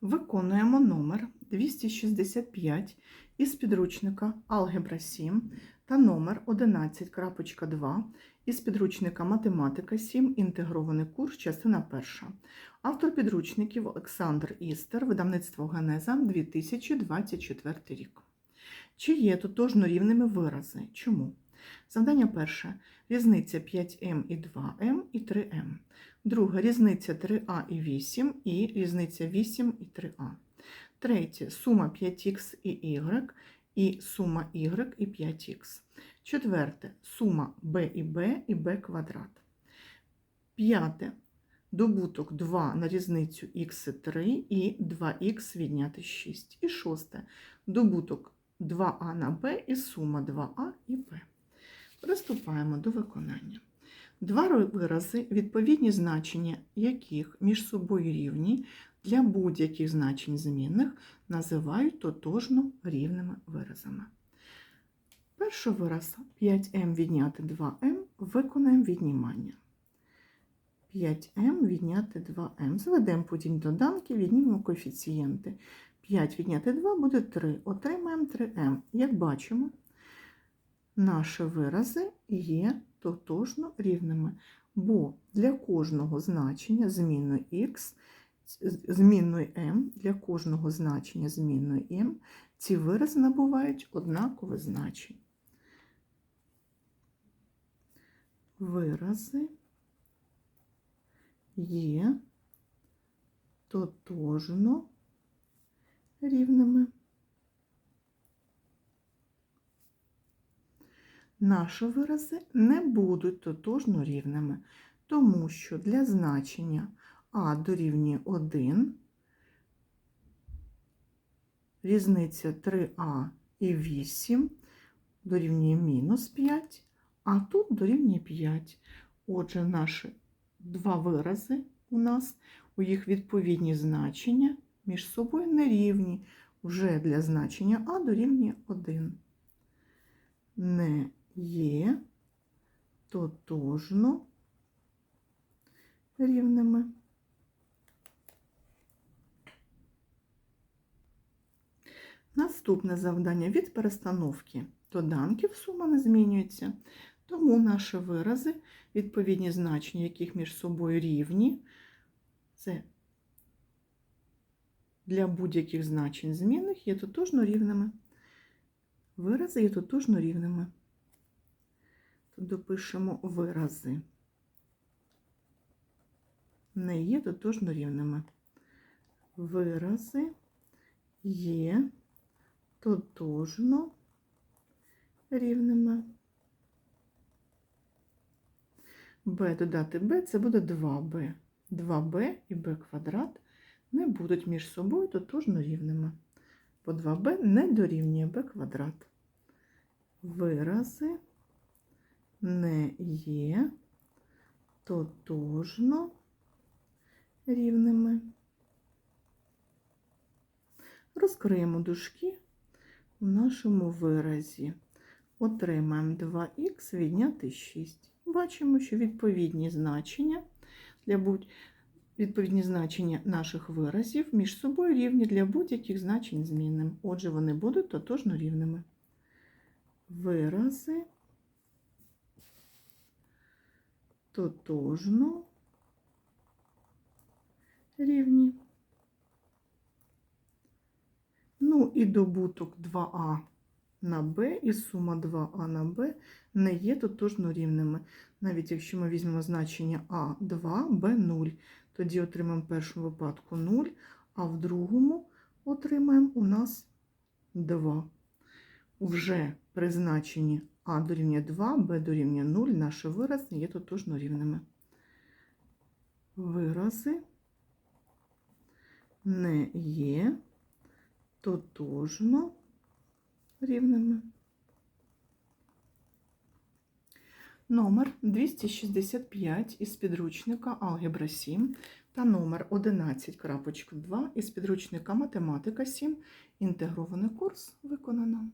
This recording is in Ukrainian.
Виконуємо номер 265 із підручника Алгебра 7 та номер 11.2 із підручника Математика 7. Інтегрований курс, частина 1. Автор підручників Олександр Істер, видавництво Генеза 2024 рік. Чи є тотожно рівними вирази? Чому? Завдання перше. Різниця 5М і 2М і 3М. Друге різниця 3А і 8 і різниця 8 і 3А. Третє сума 5х і y і сума y і 5х. Четверте сума b і b і b квадрат. П'яте добуток 2 на різницю х і 3 і 2х відняти 6. І шосте добуток 2а на b і сума 2а і b. Приступаємо до виконання. Два вирази, відповідні значення яких між собою рівні для будь-яких значень змінних, називають тотожно рівними виразами. Перший вираз 5m відняти 2m виконаємо віднімання. 5m відняти 2m. Зведемо потім доданки, віднімемо коефіцієнти. 5 відняти 2 буде 3. Отримаємо 3m. Як бачимо, наші вирази є тотожно рівними, бо для кожного значення змінної x, змінної m, для кожного значення змінної m, ці вирази набувають однакове значення. Вирази є тотожно рівними. Наші вирази не будуть тотожно рівними, тому що для значення а дорівнює 1, різниця 3а і 8 дорівнює мінус 5, а тут дорівнює 5. Отже, наші два вирази у нас, у їх відповідні значення між собою нерівні вже для значення а дорівнює 1. Не є тотожно рівними. Наступне завдання від перестановки доданків сума не змінюється, тому наші вирази, відповідні значення, яких між собою рівні, це для будь-яких значень змінних є тотожно рівними. Вирази є тотожно рівними. Допишемо вирази. Не є тотожно рівними. Вирази є тотожно рівними. b додати b це буде 2b. 2b і b квадрат не будуть між собою тотожно рівними. Бо 2b не дорівнює b квадрат. Вирази не є тотожно рівними. Розкриємо дужки в нашому виразі. Отримаємо 2х відняти 6. Бачимо, що відповідні значення для будь відповідні значення наших виразів між собою рівні для будь-яких значень змінним. Отже, вони будуть тотожно рівними. Вирази тотожно рівні. Ну і добуток 2а на b і сума 2а на b не є тотожно рівними. Навіть якщо ми візьмемо значення а 2, b 0, тоді отримаємо в першому випадку 0, а в другому отримаємо у нас 2. Вже при значенні а дорівнює 2, b дорівнює 0, наші вирази є тотожно рівними. Вирази не є тотожно рівними. Номер 265 із підручника Алгебра 7 та номер 11.2 із підручника Математика 7. Інтегрований курс виконано.